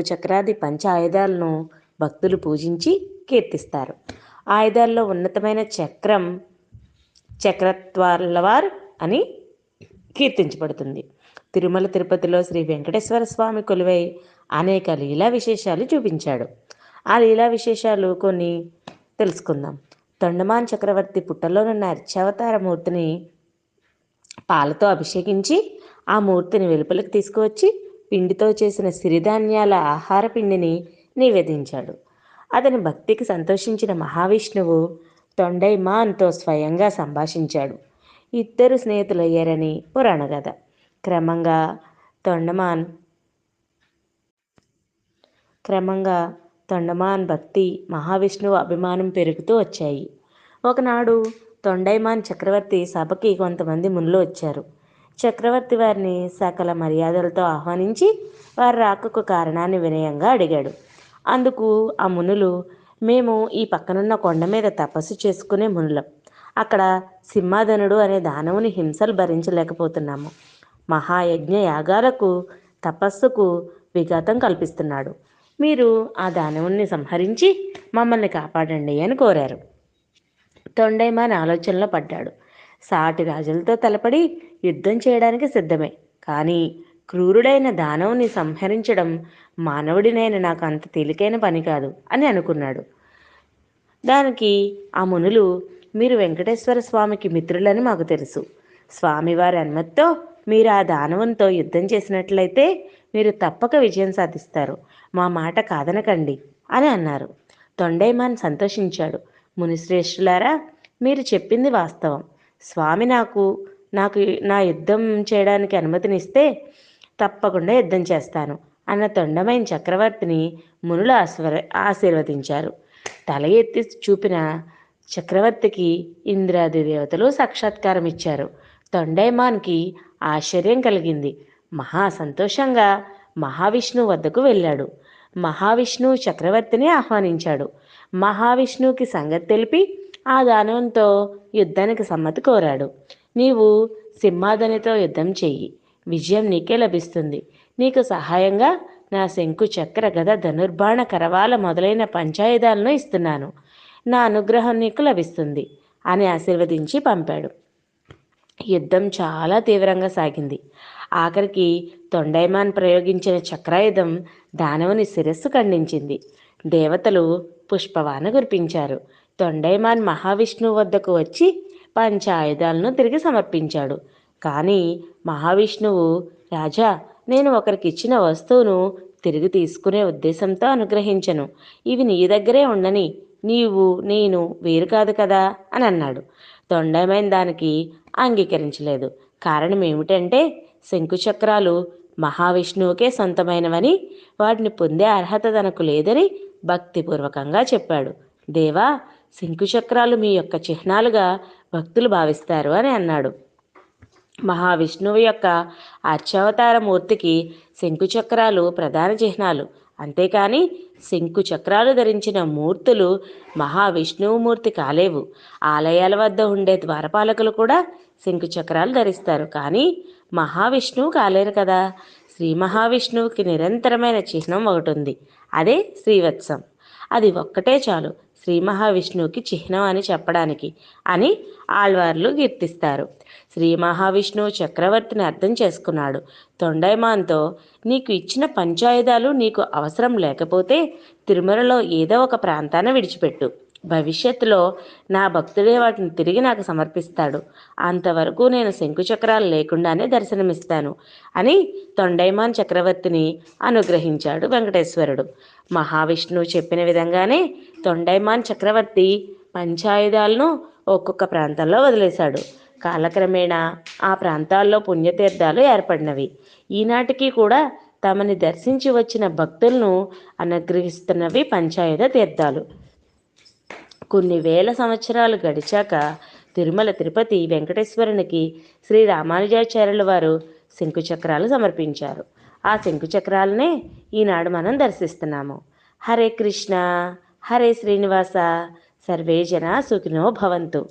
చక్రాది పంచ ఆయుధాలను భక్తులు పూజించి కీర్తిస్తారు. ఆయుధాల్లో ఉన్నతమైన చక్రం చక్రత్వాలవార్ అని కీర్తించబడుతుంది. తిరుమల తిరుపతిలో శ్రీ వెంకటేశ్వర స్వామి కొలువై అనేక లీలా విశేషాలు చూపించాడు. ఆ లీలా విశేషాలు కొన్ని తెలుసుకుందాం. తొండమాన్ చక్రవర్తి పుట్టలోనున్న అర్చావతార మూర్తిని పాలతో అభిషేకించి ఆ మూర్తిని వెలుపలికి తీసుకువచ్చి పిండితో చేసిన సిరిధాన్యాల ఆహార పిండిని నివేదించాడు. అతని భక్తికి సంతోషించిన మహావిష్ణువు తొండైమాన్తో స్వయంగా సంభాషించాడు. ఇద్దరు స్నేహితులయ్యారని పురాణ కథ. క్రమంగా తొండమాన్ క్రమంగా తొండమాన్ భక్తి మహావిష్ణువు అభిమానం పెరుగుతూ వచ్చాయి. ఒకనాడు తొండైమాన్ చక్రవర్తి సభకి కొంతమంది మునులు వచ్చారు. చక్రవర్తి వారిని సకల మర్యాదలతో ఆహ్వానించి వారి రాకకు కారణాన్ని వినయంగా అడిగాడు. అందుకు ఆ మునులు మేము ఈ పక్కనున్న కొండ మీద తపస్సు చేసుకునే మునులం. అక్కడ సింహాధనుడు అనే దానవుని హింసలు భరించలేకపోతున్నాము. మహాయజ్ఞ యాగాలకు తపస్సుకు విఘాతం కల్పిస్తున్నాడు. మీరు ఆ దానవుణ్ణి సంహరించి మమ్మల్ని కాపాడండి అని కోరారు. తొండైమాన్ ఆలోచనలో పడ్డాడు. సాటి రాజులతో తలపడి యుద్ధం చేయడానికి సిద్ధమే. కానీ క్రూరుడైన దానవుని సంహరించడం మానవుడినైన నాకు అంత తేలికైన పని కాదు అని అనుకున్నాడు. దానికి ఆ మునులు మీరు వెంకటేశ్వర స్వామికి మిత్రులని మాకు తెలుసు. స్వామివారి అనుమతితో మీరు ఆ దానవంతో యుద్ధం చేసినట్లయితే మీరు తప్పక విజయం సాధిస్తారు. మా మాట కాదనకండి అని అన్నారు. తొండైమాన్ సంతోషించాడు. మునిశ్రేష్ఠులారా మీరు చెప్పింది వాస్తవం. స్వామి నాకు నాకు నా యుద్ధం చేయడానికి అనుమతినిస్తే తప్పకుండా యుద్ధం చేస్తాను అన్న తొండమైన చక్రవర్తిని మునులు ఆస్వర ఆశీర్వదించారు. తల ఎత్తి చూపిన చక్రవర్తికి ఇంద్రాది దేవతలు సాక్షాత్కారం ఇచ్చారు. తొండైమాన్కి ఆశ్చర్యం కలిగింది. మహా సంతోషంగా మహావిష్ణువు వద్దకు వెళ్ళాడు. మహావిష్ణువు చక్రవర్తిని ఆహ్వానించాడు. మహావిష్ణువుకి సంగతి తెలిపి ఆ దానవంతో యుద్ధానికి సమ్మతి కోరాడు. నీవు సింహాదనితో యుద్ధం చెయ్యి. విజయం నీకే లభిస్తుంది. నీకు సహాయంగా నా శంకు చక్ర గద ధనుర్బాణ కరవాల మొదలైన పంచాయుధాలను ఇస్తున్నాను. నా అనుగ్రహం నీకు లభిస్తుంది అని ఆశీర్వదించి పంపాడు. యుద్ధం చాలా తీవ్రంగా సాగింది. ఆఖరికి తొండైమాన్ ప్రయోగించిన చక్రాయుధం దానవుని శిరస్సు ఖండించింది. దేవతలు పుష్పవాన కురిపించారు. తొండైమాన్ మహావిష్ణువు వద్దకు వచ్చి పంచాయుధాలను తిరిగి సమర్పించాడు. కానీ మహావిష్ణువు రాజా నేను ఒకరికి ఇచ్చిన వస్తువును తిరిగి తీసుకునే ఉద్దేశంతో అనుగ్రహించను. ఇవి నీ దగ్గరే ఉండని. నీవు నేను వేరు కాదు కదా అని అన్నాడు. తొండమైన దానికి అంగీకరించలేదు. కారణం ఏమిటంటే శంకుచక్రాలు మహావిష్ణువుకే సొంతమైనవని వాటిని పొందే అర్హత తనకు లేదని భక్తిపూర్వకంగా చెప్పాడు. దేవా శంకుచక్రాలు మీ యొక్క చిహ్నాలుగా భక్తులు భావిస్తారు అని అన్నాడు. మహావిష్ణువు యొక్క అర్చావతార మూర్తికి శంకుచక్రాలు ప్రధాన చిహ్నాలు. అంతేకాని శంకు చక్రాలు ధరించిన మూర్తులు మహావిష్ణువు మూర్తి కాలేవు. ఆలయాల వద్ద ఉండే ద్వారపాలకులు కూడా శంకు చక్రాలు ధరిస్తారు. కానీ మహావిష్ణువు కాలేరు కదా. శ్రీ మహావిష్ణువుకి నిరంతరమైన చిహ్నం ఒకటి ఉంది. అదే శ్రీవత్సం. అది ఒక్కటే చాలు. శ్రీ మహావిష్ణువుకి చిహ్నం అని చెప్పడానికి అని ఆళ్వార్లు కీర్తిస్తారు. శ్రీ మహావిష్ణువు చక్రవర్తిని అర్థం చేసుకున్నాడు. తొండైమాన్తో నీకు ఇచ్చిన పంచాయుధాలు నీకు అవసరం లేకపోతే తిరుమలలో ఏదో ఒక ప్రాంతాన విడిచిపెట్టు. భవిష్యత్తులో నా భక్తుడే వాటిని తిరిగి నాకు సమర్పిస్తాడు. అంతవరకు నేను శంకుచక్రాలు లేకుండానే దర్శనమిస్తాను అని తొండైమాన్ చక్రవర్తిని అనుగ్రహించాడు వెంకటేశ్వరుడు. మహావిష్ణువు చెప్పిన విధంగానే తొండైమాన్ చక్రవర్తి పంచాయుధాలను ఒక్కొక్క ప్రాంతంలో వదిలేశాడు. కాలక్రమేణా ఆ ప్రాంతాల్లో పుణ్యతీర్థాలు ఏర్పడినవి. ఈనాటికి కూడా తమని దర్శించి వచ్చిన భక్తులను అనుగ్రహిస్తున్నవి పంచాయుధ తీర్థాలు. కొన్ని వేల సంవత్సరాలు గడిచాక తిరుమల తిరుపతి వెంకటేశ్వరునికి శ్రీ రామానుజాచార్యుల వారు శంకుచక్రాలు సమర్పించారు. ఆ శంకుచక్రాలనే ఈనాడు మనం దర్శిస్తున్నాము. హరే కృష్ణ హరే శ్రీనివాస సర్వే జన సుఖినో భవంతు.